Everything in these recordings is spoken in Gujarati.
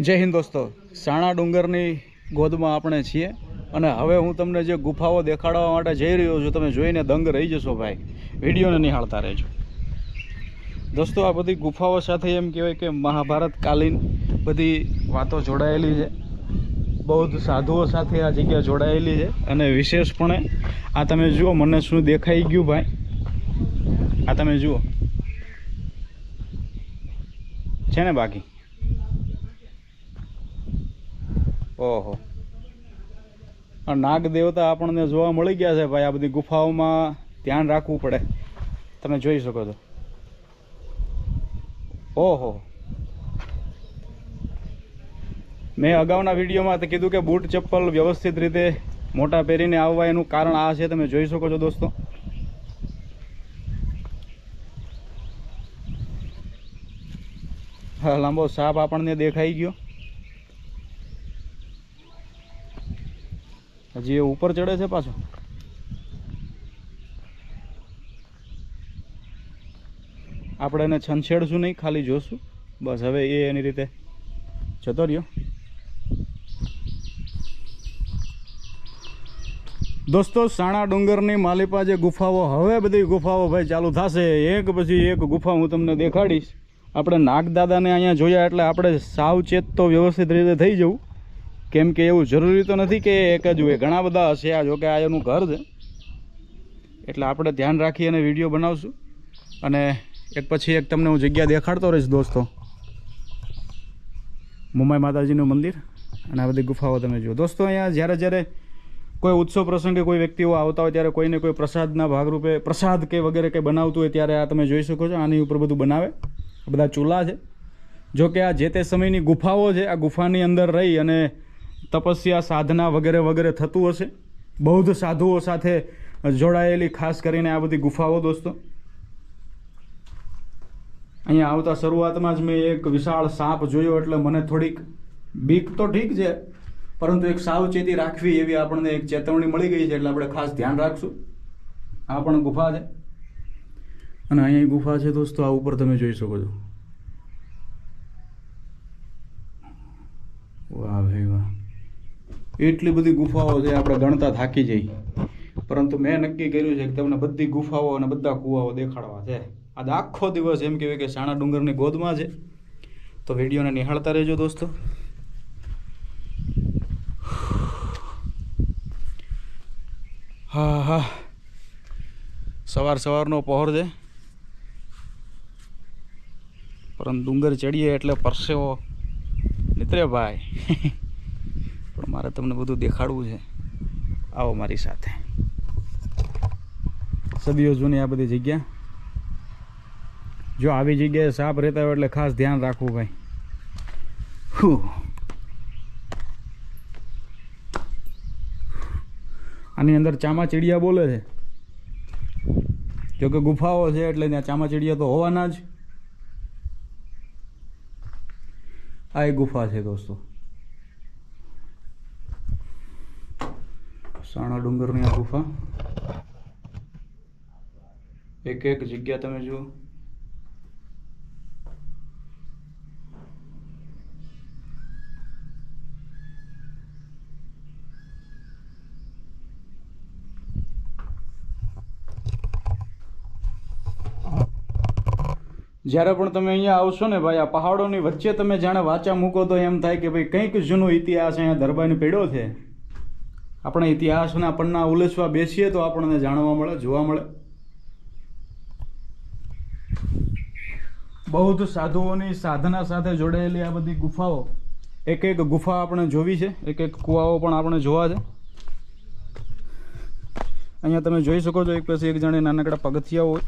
જય હિન્દ દોસ્તો. સાણા ડુંગરની ગોદમાં આપણે છીએ અને હવે હું તમને જે ગુફાઓ દેખાડવા માટે જઈ રહ્યો છું, તમે જોઈને દંગ રહી જશો ભાઈ. વિડીયોને નિહાળતા રહેજો. દોસ્તો, આ બધી ગુફાઓ સાથે એમ કહેવાય કે મહાભારત કાલીન બધી વાતો જોડાયેલી છે. બૌદ્ધ સાધુઓ સાથે આ જગ્યા જોડાયેલી છે અને વિશેષપણે આ તમે જુઓ, મને શું દેખાઈ ગયું ભાઈ. આ તમે જુઓ. છે ને બાકી? ઓહો. નાગ દેવતા આપણને જોવા મળી ગયા છે ભાઈ આ બધી ગુફાઓમાં ધ્યાન રાખવું પડે. તમે જોઈ શકો છો. ઓહો. મેં અગાઉના વિડીયોમાં તો કીધું કે બૂટ ચપ્પલ વ્યવસ્થિત રીતે મોટા પહેરીને આવવા એનું કારણ આ છે તમે જોઈ શકો છો દોસ્તો. હા લાંબો સાપ આપણને દેખાઈ ગયો. હજી એ ઉપર ચડે છે પાછો? આપણે એને છંછેડશું નહીં, ખાલી જોશું. બસ, હવે એ એની રીતે જતો રહ્યો દોસ્તો, સાણા ડુંગરની માલિપા જે ગુફાઓ. હવે બધી ગુફાઓ ભાઈ ચાલુ થશે. એક પછી એક ગુફા હું તમને દેખાડીશ. આપણે નાગદાદાને અહીંયા જોયા એટલે આપણે સાવચેત તો વ્યવસ્થિત રીતે થઈ જવું. કેમ કે એવું જરૂરી તો નથી કે એક જ હોય. ઘણા બધા હશે આ જોકે આ એનું ઘર છે. એટલે આપણે ધ્યાન રાખી અને વીડિયો બનાવશું. અને એક પછી એક તમને હું જગ્યા દેખાડતો રહીશ દોસ્તો. મુંબઈ માતાજીનું મંદિર. અને આ બધી ગુફાઓ તમે જુઓ. દોસ્તો, અહીંયા જ્યારે જ્યારે કોઈ ઉત્સવ પ્રસંગે કોઈ વ્યક્તિઓ આવતા હોય, ત્યારે કોઈને કોઈ પ્રસાદના ભાગરૂપે પ્રસાદ કે વગેરે કંઈ બનાવતું હોય, ત્યારે આ તમે જોઈ શકો છો. આની ઉપર બધું બનાવે. બધા ચૂલા છે. જો કે આ જે તે સમયની ગુફાઓ છે, આ ગુફાની અંદર રહી અને તપસ્યા, સાધના વગેરે વગેરે થતું હશે? બૌદ્ધ સાધુઓ સાથે જોડાયેલી ખાસ કરીને આ બધી ગુફાઓ દોસ્તો? અહીંયા આવતા શરૂઆતમાં જ મેં એક વિશાળ સાપ જોયો એટલે મને થોડીક બીક તો ઠીક છે, પરંતુ એક સાવચેતી રાખવી એવી આપણને એક ચેતવણી મળી ગઈ છે એટલે આપણે ખાસ ધ્યાન રાખશું. આ પણ ગુફા છે. અને અહીંયા ગુફા છે દોસ્તો, આ ઉપર તમે જોઈ શકો છો. વાહ ભાઈ એટલી બધી ગુફાઓ છે, આપણે ગણતા થાકી જઈ પરંતુ મેં નક્કી કર્યું છે કે તમને બધી ગુફાઓ અને બધા કુવાઓ દેખાડવા છે. આજ આખો દિવસ એમ કહેવાય કે સાણા ડુંગરની ગોદમાં છે. તો વિડીયોને નિહાળતા રહેજો દોસ્તો. હા હા. સવાર સવારનો પહોર છે. પરંતુ ડુંગર ચડીએ એટલે પરસેવો. નીતરે ભાઈ. મારે તમને બધું દેખાડવું છે. આવો મારી સાથે. સદીઓ જૂની આ બધી જગ્યા? જો આવી જગ્યાએ સાપ રહેતા હોય એટલે ખાસ ધ્યાન રાખવું ભાઈ. આની અંદર ચામાચીડિયા બોલે છે. જોકે ગુફાઓ છે એટલે ત્યાં ચામાચીડિયા તો હોવાના જ. આ એક ગુફા છે દોસ્તો. સાણા ડુંગરની આ ગુફા. એક એક જગ્યા તમે જુઓ. જ્યારે પણ તમે અહીંયા આવશો ને ભાઈ, આ પહાડોની વચ્ચે તમે જાણે વાચા મૂકો તો એમ થાય કે ભાઈ કંઈક જૂનો ઇતિહાસ અહીંયા દરબારને પડ્યો છે. આપણે ઇતિહાસના પન્ના ઉલેસવા બેસીએ તો આપણને જાણવા મળે, જોવા મળે. બૌદ્ધ સાધુઓની સાધના સાથે જોડાયેલી આ બધી ગુફાઓ, એક એક ગુફા આપણે જોવી છે, એક એક કુવાઓ પણ આપણે જોવા છે. અહીંયા તમે જોઈ શકો છો, એક પછી એક જણે નાનકડા પગથિયાઓ હોય.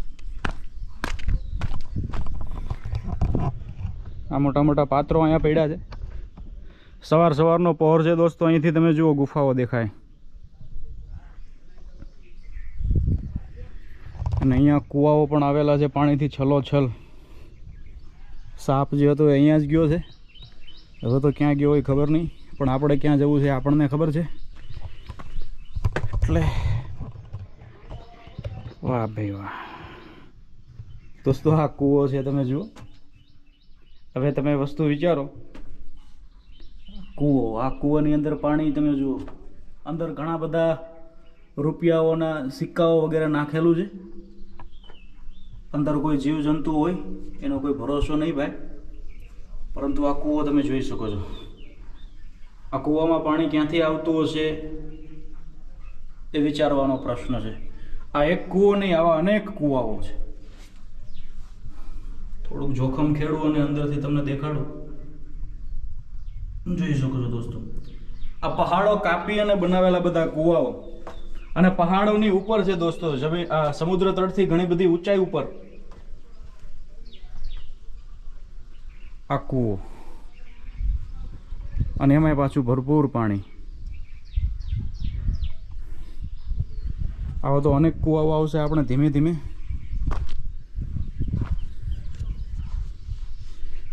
આ મોટા મોટા પાત્રો અહીંયા પડ્યા છે. સવાર સવારનો પહોર છે દોસ્તો, અહીંથી તમે જુઓ ગુફાઓ દેખાય. અને અહીંયા કૂવાઓ પણ આવેલા છે, પાણીથી છલોછલ સાપ જે હતો અહીંયા જ ગયો છે. હવે તો ક્યાં ગયો હોય ખબર નહીં, પણ આપણે ક્યાં જવું છે આપણને ખબર છે. એટલે વાહ ભાઈ વાહ. દોસ્તો, આ કૂવો છે, તમે જુઓ. હવે તમે વસ્તુ વિચારો. કૂવો, આ કૂવાની અંદર પાણી તમે જુઓ. અંદર ઘણા બધા રૂપિયાઓના સિક્કાઓ વગેરે નાખેલું છે. અંદર કોઈ જીવજંતુ હોય, એનો કોઈ ભરોસો નહીં ભાઈ. પરંતુ આ કૂવો તમે જોઈ શકો છો. આ કૂવામાં પાણી ક્યાંથી આવતું હશે એ વિચારવાનો પ્રશ્ન છે. આ એક કૂવો નહીં, આવા અનેક કૂવાઓ છે. થોડુંક જોખમ ખેડું અને અંદરથી તમને દેખાડું. જોઈ શકો છો દોસ્તો. આ પહાડો કાપી અને બનાવેલા બધા કૂવાઓ. અને પહાડોની ઉપર છે દોસ્તો, જમીન સમુદ્ર તળથી ઘણી બધી ઊંચાઈ ઉપર. આ કૂવો. અને એમાંય પાછું ભરપૂર પાણી. આવા તો અનેક કૂવાઓ આવશે આપણે ધીમે ધીમે.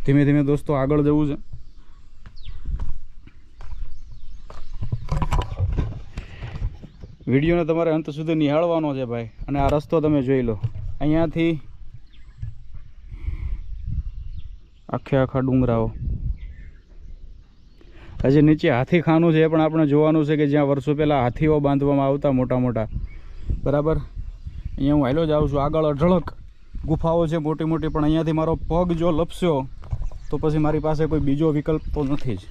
ધીમે ધીમે દોસ્તો આગળ જવું છે. વિડીયોને તમારે અંત સુધી નિહાળવાનો છે ભાઈ. અને આ રસ્તો તમે જોઈ લો. અહીંયાથી આખે આખા ડુંગરાઓ. હજી નીચે હાથી ખાનું છે એ પણ આપણે જોવાનું છે કે જ્યાં વર્ષો પહેલાં હાથીઓ બાંધવામાં આવતા મોટા મોટા. બરાબર? અહીંયા હું હાલો જ આવું છું. આગળ અઢળક ગુફાઓ છે મોટી મોટી, પણ અહીંયાથી મારો પગ જો લપસ્યો, તો પછી મારી પાસે કોઈ બીજો વિકલ્પ તો નથી જ.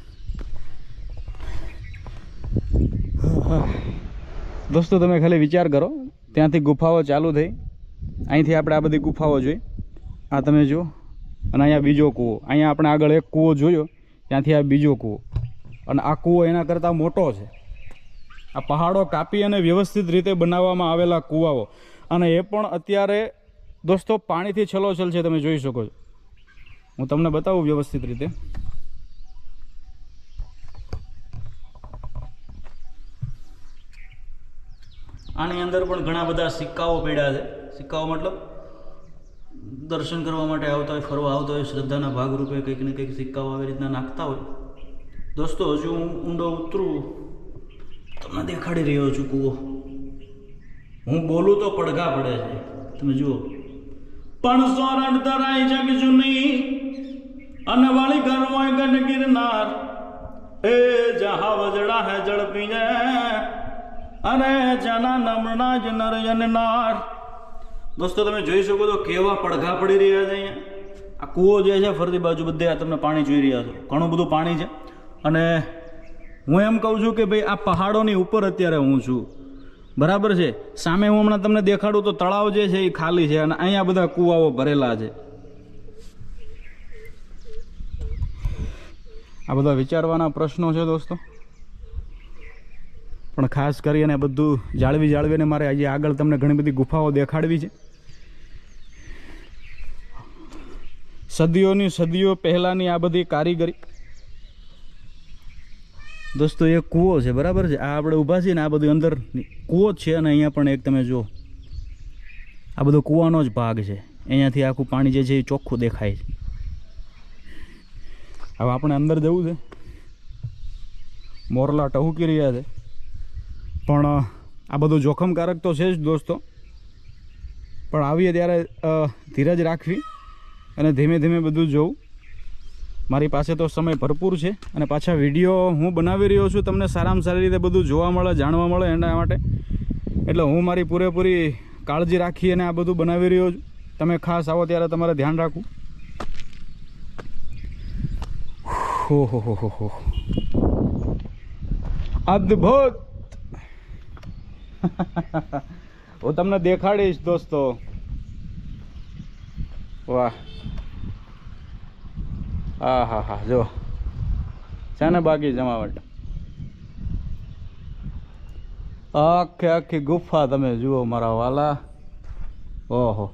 દોસ્તો, તમે ખાલી વિચાર કરો. ત્યાંથી ગુફાઓ ચાલુ થઈ. અહીંથી આપણે આ બધી ગુફાઓ જોઈ. આ તમે જુઓ. અને અહીંયા બીજો કૂવો. અહીંયા આપણે આગળ એક કૂવો જોયો. ત્યાંથી આ બીજો કૂવો. અને આ કૂવો એના કરતાં મોટો છે. આ પહાડો કાપી અને વ્યવસ્થિત રીતે બનાવવામાં આવેલા કૂવાઓ. અને એ પણ અત્યારે, દોસ્તો, પાણીથી છલોછલ છે, તમે જોઈ શકો છો. હું તમને બતાવું વ્યવસ્થિત રીતે. આની અંદર પણ ઘણા બધા સિક્કાઓ પડ્યા છે. સિક્કાઓ મતલબ દર્શન કરવા માટે આવતા હોય, ફરવા આવતા હોય, શ્રદ્ધાના ભાગરૂપે કંઈક ને કંઈક સિક્કાઓ આવી રીતના નાખતા હોય. દોસ્તો, હજુ હું ઊંડો ઉતરું. તમને દેખાડી રહ્યો છું, કૂવો. હું બોલું તો પડઘા પડે છે. તમે જુઓ. પણ સોરણ તરાઈ જગ જૂની, અને વાળી ઘર હોય ગન ગિરનાર એ જહા વજડા હે જળ ને અરે જના નમણા જ નરયન નાર. દોસ્તો, તમે જોઈ શકો તો કેવા પડઘા પડી રહ્યા છે અહીંયા. આ કૂવો જે છે ફરતી બાજુ બધે આ તમને પાણી જોઈ રહ્યા છો. ઘણું બધું પાણી છે. અને હું એમ કહું છું કે ભાઈ, આ પહાડોની ઉપર અત્યારે હું છું. બરાબર છે? સામે હું હમણાં તમને દેખાડું તો તળાવ જે છે એ ખાલી છે અને અહીંયા બધા કૂવાઓ ભરેલા છે. આ બધા વિચારવાના પ્રશ્નો છે દોસ્તો. પણ ખાસ કરીને બધું જાળવી જાળવીને મારે આજે આગળ તમને ઘણી બધી ગુફાઓ દેખાડવી છે. સદીઓની સદીઓ પહેલાંની આ બધી કારીગરી. દોસ્તો, એ કૂવો છે, બરાબર છે? આ આપણે ઊભા છીએ ને આ બધું અંદર કૂવો છે અને અહીંયા પણ એક તમે જુઓ, આ બધો કૂવાનો જ ભાગ છે. અહીંયાથી આખું પાણી જે છે એ ચોખ્ખું દેખાય છે. હવે આપણે અંદર જવું છે. મોરલા ટહુકી રહ્યા છે. પણ આ બધું જોખમકારક તો છે જ દોસ્તો. પણ આવીએ ત્યારે ધીરજ રાખવી અને ધીમે ધીમે બધું જોવું. મારી પાસે તો સમય ભરપૂર છે અને પાછા વીડિયો હું બનાવી રહ્યો છું તમને સારામાં સારી રીતે બધું જોવા મળે, જાણવા મળે એના માટે. એટલે હું મારી પૂરેપૂરી કાળજી રાખી અને આ બધું બનાવી રહ્યો છું. તમે ખાસ આવો ત્યારે તમારે ધ્યાન રાખવું. હો હો હો હો. અદ્ભુત! હું તમને દેખાડીશ, દોસ્તો. વાહ. હા હા હા, જો. છે ને બાકી જમાવટ. આખે આખી ગુફા તમે જુઓ મારા વાલા. ઓહો.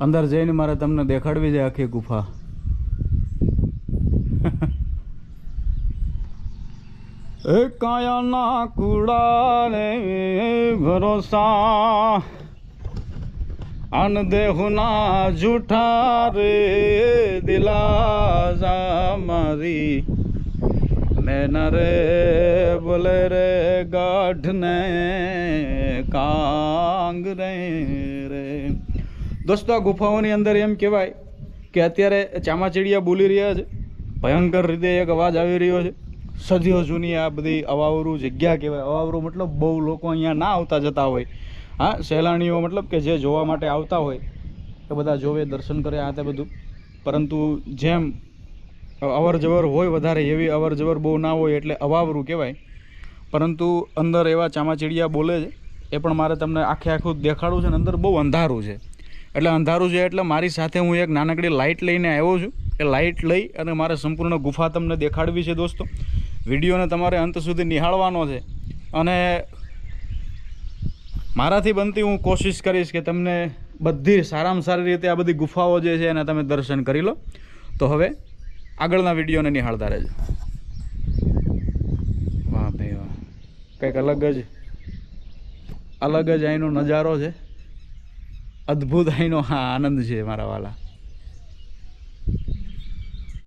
અંદર જઈને મારે તમને દેખાડવી છે આખી ગુફા. એ કાયાના કુડાને ભરોસા. અન દેહુના જૂઠા રે દિલા મારી. મેન રે બોલે રે ગાઢ ને કાંગ રે રે. દોસ્તો, આ ગુફાઓની અંદર એમ કહેવાય કે અત્યારે ચામાચીડિયા બોલી રહ્યા છે. ભયંકર રીતે એક અવાજ આવી રહ્યો છે. સદીઓ જૂની આ બધી અવાવરું જગ્યા કહેવાય. અવાવરું મતલબ બહુ લોકો અહીંયા ના આવતા જતા હોય. હા, સહેલાણીઓ મતલબ કે જે જોવા માટે આવતા હોય, એ બધા જોવે, દર્શન કરે, આ તે બધું. પરંતુ જેમ અવર હોય વધારે, એવી અવર બહુ ના હોય એટલે અવાવરું કહેવાય. પરંતુ અંદર એવા ચામાચીડિયા બોલે છે, એ પણ મારે તમને આખે આખું દેખાડવું છે ને અંદર બહુ અંધારું છે. એટલે અંધારું છે એટલે મારી સાથે હું એક નાનકડી લાઇટ લઈને આવ્યો છું. એ લાઇટ લઈ અને મારે સંપૂર્ણ ગુફા તમને દેખાડવી છે દોસ્તો. વિડીયોને તમારે અંત સુધી નિહાળવાનો છે. અને મારાથી બનતી હું કોશિશ કરીશ કે તમને બધી સારામાં સારી રીતે આ બધી ગુફાઓ જે છે એના તમે દર્શન કરી લો. તો હવે આગળના વિડીયોને નિહાળતા રહેજો. વાહ ભાઈ વાહ. કંઈક અલગ જ અલગ જ અહીંનો નજારો છે. અદ્ભુત અહીંનો હા, આનંદ છે મારા વાલા.